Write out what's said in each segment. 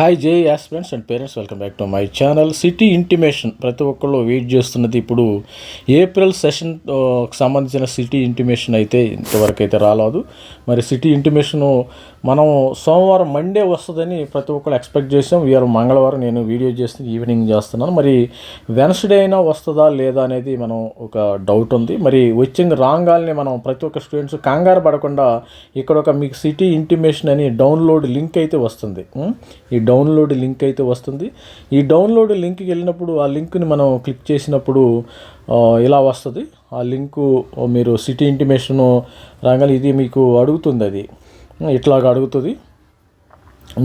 Hi JEE aspirants and parents welcome back to my channel city intimation ప్రతి ఒక్కళ్ళు wait చేస్తున్నది ఇప్పుడు April session సంబంధించిన సిటీ ఇంటిమేషన్ అయితే ఇంతవరకు అయితే రాలేదు. మరి సిటీ ఇంటిమేషను మనం సోమవారం మండే వస్తుందని ప్రతి ఒక్కళ్ళు ఎక్స్పెక్ట్ చేసాం వీఆర్ మంగళవారం నేను వీడియో చేస్తే ఈవినింగ్ చేస్తున్నాను. మరి వెన్స్డే అయినా వస్తుందా లేదా అనేది మనం ఒక డౌట్ ఉంది. మరి వచ్చింది రాగాల్ని మనం ప్రతి ఒక్క స్టూడెంట్స్ కంగారు పడకుండా ఇక్కడ ఒక మీకు సిటీ ఇంటిమేషన్ అని డౌన్లోడ్ లింక్ అయితే వస్తుంది. ఈ డౌన్లోడ్ లింక్ అయితే వస్తుంది. ఈ డౌన్లోడ్ లింక్కి వెళ్ళినప్పుడు ఆ లింక్ని మనం క్లిక్ చేసినప్పుడు ఇలా వస్తుంది? ఆ లింకు మీరు సిటీ ఇంటిమేషన్ రాగానే ఇది మీకు అడుగుతుంది అది. ఇట్లాగ అడుగుతుంది.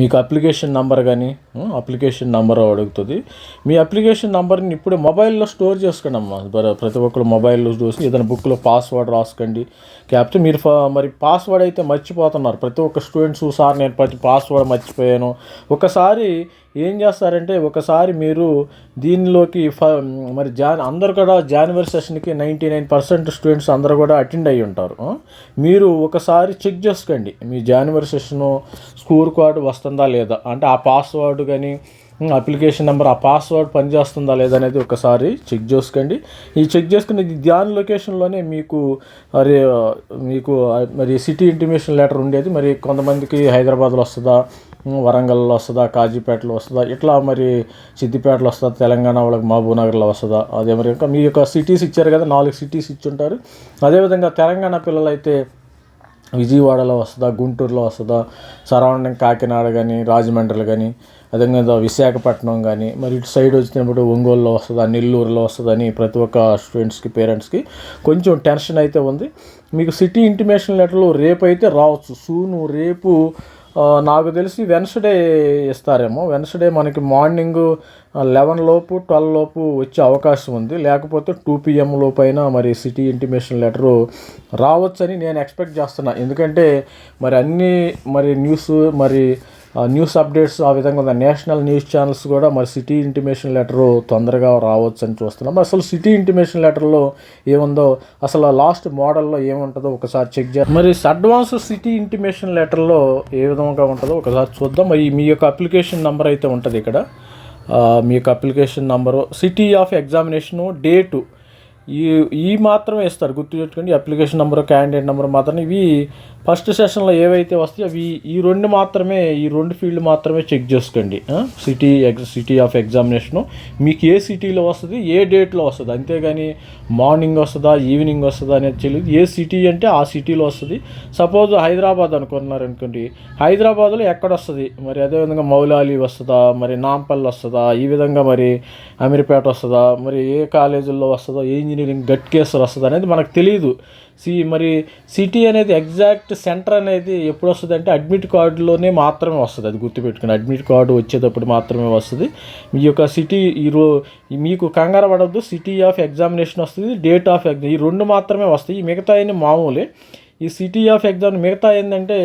మీకు అప్లికేషన్ నంబర్ కానీ అప్లికేషన్ నంబర్ అడుగుతుంది. మీ అప్లికేషన్ నంబర్ని ఇప్పుడు మొబైల్లో స్టోర్ చేసుకోండి అమ్మా. ప్రతి ఒక్కరు మొబైల్లో చూసి ఏదైనా బుక్లో పాస్వర్డ్ రాసుకోండి. కాకపోతే మీరు మరి పాస్వర్డ్ అయితే మర్చిపోతున్నారు. ప్రతి ఒక్క స్టూడెంట్స్ సార్ నేను ప్రతి పాస్వర్డ్ మర్చిపోయాను. ఒకసారి ఏం చేస్తారంటే ఒకసారి మీరు దీనిలోకి ఫ మరి జాన్ అందరు కూడా జనవరి సెషన్కి నైంటీ నైన్ పర్సెంట్ స్టూడెంట్స్ అందరూ కూడా అటెండ్ అయ్యి ఉంటారు. మీరు ఒకసారి చెక్ చేసుకోండి. మీ జనవరి సెషను స్కోర్ కార్డు వస్తుందా లేదా? అంటే ఆ పాస్వర్డ్ కానీ అప్లికేషన్ నెంబర్ ఆ పాస్వర్డ్ పనిచేస్తుందా లేదా అనేది ఒకసారి చెక్ చేసుకోండి. ఈ చెక్ చేసుకుని ధ్యాన్ లొకేషన్లోనే మీకు మరి మీకు మరి సిటీ ఇంటిమేషన్ లెటర్ ఉండేది. మరి కొంతమందికి హైదరాబాద్లో వస్తుందా వరంగల్లో వస్తుందా కాజీపేటలో వస్తుందా ఇట్లా మరి సిద్దిపేటలో వస్తుందా తెలంగాణ వాళ్ళకి మహబూబ్ నగర్లో వస్తుందా అదే మరి ఇంకా మీ యొక్క సిటీస్ ఇచ్చారు కదా నాలుగు సిటీస్ ఇచ్చి ఉంటారు అదేవిధంగా తెలంగాణ పిల్లలైతే విజయవాడలో వస్తుందా గుంటూరులో వస్తుందా సరౌండింగ్ కాకినాడ కానీ రాజమండ్రిలో కానీ అదేవిధంగా విశాఖపట్నం కానీ మరి ఇటు సైడ్ వచ్చినప్పుడు ఒంగోలులో వస్తుందా నెల్లూరులో వస్తుందని ప్రతి ఒక్క స్టూడెంట్స్కి పేరెంట్స్కి కొంచెం టెన్షన్ అయితే ఉంది. మీకు సిటీ ఇంటిమేషన్ లెటర్లు రేపు అయితే రావచ్చు. సూను రేపు నాకు తెలిసి వెన్స్డే ఇస్తారేమో. వెన్స్డే మనకి మార్నింగ్ లెవెన్ లోపు ట్వెల్వ్ లోపు వచ్చే అవకాశం ఉంది. లేకపోతే టూ పిఎం లోపైన మరి సిటీ ఇంటిమేషన్ లెటరు రావచ్చని నేను ఎక్స్పెక్ట్ చేస్తున్నా. ఎందుకంటే మరి అన్ని మరి న్యూస్ మరి న్యూస్ అప్డేట్స్ ఆ విధంగా ఉన్న నేషనల్ న్యూస్ ఛానల్స్ కూడా మరి సిటీ ఇంటిమేషన్ లెటరు తొందరగా రావచ్చు అని చూస్తున్నాం. మరి అసలు సిటీ ఇంటిమేషన్ లెటర్లో ఏముందో అసలు లాస్ట్ మోడల్లో ఏముంటుందో ఒకసారి చెక్ చేయాలి మరి అడ్వాన్స్ సిటీ ఇంటిమేషన్ లెటర్లో ఏ విధంగా ఉంటుందో ఒకసారి చూద్దాం. మరి మీ యొక్క అప్లికేషన్ నెంబర్ అయితే ఉంటుంది ఇక్కడ. మీ యొక్క application number city of examination date ఈ ఈ మాత్రమే ఇస్తారు. గుర్తు పెట్టుకోండి అప్లికేషన్ నెంబర్ క్యాండిడేట్ నెంబర్ మాత్రం ఇవి ఫస్ట్ సెషన్లో ఏవైతే వస్తాయో అవి ఈ రెండు మాత్రమే ఈ రెండు ఫీల్డ్ మాత్రమే చెక్ చేసుకోండి. సిటీ ఎగ్జ సిటీ ఆఫ్ ఎగ్జామినేషను. మీకు ఏ సిటీలో వస్తుంది ఏ డేట్లో వస్తుంది? అంతేగాని మార్నింగ్ వస్తుందా ఈవినింగ్ వస్తుందా అనేది తెలియదు. ఏ సిటీ అంటే ఆ సిటీలో వస్తుంది. సపోజ్ హైదరాబాద్ అనుకున్నారు అనుకోండి హైదరాబాద్లో ఎక్కడ వస్తుంది? మరి అదేవిధంగా మౌలాలి వస్తుందా? మరి నాంపల్లి వస్తుందా? ఈ విధంగా మరి అమీర్పేట వస్తుందా? మరి ఏ కాలేజీల్లో వస్తుందో? ఏ ఇంజనీరింగ్ గట్ కేసులు వస్తుందా అనేది మనకు తెలియదు సి మరి సిటీ అనేది ఎగ్జాక్ట్ సెంటర్ అనేది ఎప్పుడు వస్తుంది అంటే అడ్మిట్ కార్డులోనే మాత్రమే వస్తుంది. అది గుర్తుపెట్టుకుని అడ్మిట్ కార్డు వచ్చేటప్పుడు మాత్రమే వస్తుంది. మీ యొక్క సిటీ ఈరో మీకు కంగారు పడద్దు. సిటీ ఆఫ్ ఎగ్జామినేషన్ వస్తుంది. డేట్ ఆఫ్ ఎగ్జామ్ ఈ రెండు మాత్రమే వస్తాయి. ఈ మిగతా అన్ని మామూలే. ఈ సిటీ ఆఫ్ ఎగ్జామ్ మిగతా ఏంటంటే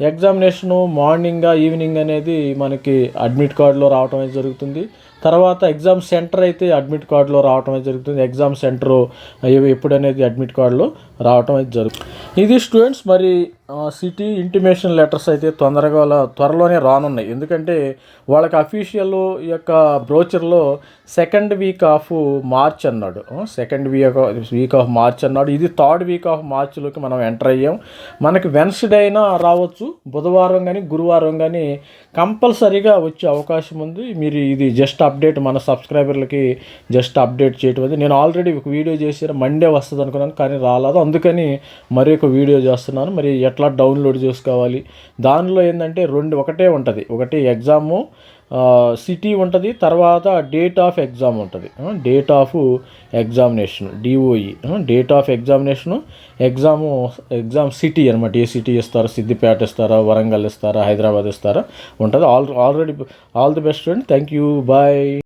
ఎగ్జామినేషను మార్నింగ్ ఈవినింగ్ అనేది మనకి అడ్మిట్ కార్డులో రావటం అనేది జరుగుతుంది. తర్వాత ఎగ్జామ్ సెంటర్ అయితే అడ్మిట్ కార్డులో రావటం జరుగుతుంది. ఎగ్జామ్ సెంటర్ ఎప్పుడు అనేది అడ్మిట్ కార్డులో రావటం అయితే జరుగుతుంది. ఇది స్టూడెంట్స్ మరి సిటీ ఇంటిమేషన్ లెటర్స్ అయితే తొందరగా త్వరలోనే రానున్నాయి. ఎందుకంటే వాళ్ళకి అఫీషియల్ యొక్క బ్రోచర్లో సెకండ్ వీక్ ఆఫ్ మార్చ్ అన్నాడు. Second week week of March అన్నాడు. ఇది థర్డ్ వీక్ ఆఫ్ మార్చ్లోకి మనం ఎంటర్ అయ్యాం. మనకి వెన్స్డే అయినా రావచ్చు. బుధవారం కానీ గురువారం కానీ కంపల్సరీగా వచ్చే అవకాశం ఉంది. మీరు ఇది జస్ట్ అప్ అప్డేట్ మన సబ్స్క్రైబర్లకి జస్ట్ అప్డేట్ చేయటం అది. నేను ఆల్రెడీ ఒక వీడియో చేసాను మండే వస్తుంది అనుకున్నాను కానీ రాలేదు. అందుకని మరి ఒక వీడియో చేస్తున్నాను. మరి ఎట్లా డౌన్లోడ్ చేసుకోవాలి? దానిలో ఏంటంటే రెండు ఒకటే ఉంటుంది. ఒకటి ఎగ్జాము సిటీ ఉంటుంది తర్వాత డేట్ ఆఫ్ ఎగ్జామ్ ఉంటుంది. Date of examination DOE date of examination exam exam city అనమాట ఏ సిటీ ఇస్తారా? సిద్దిపేట ఇస్తారా? వరంగల్ ఇస్తారా? హైదరాబాద్ ఇస్తారా? ఉంటుంది. All already all the best friend thank you bye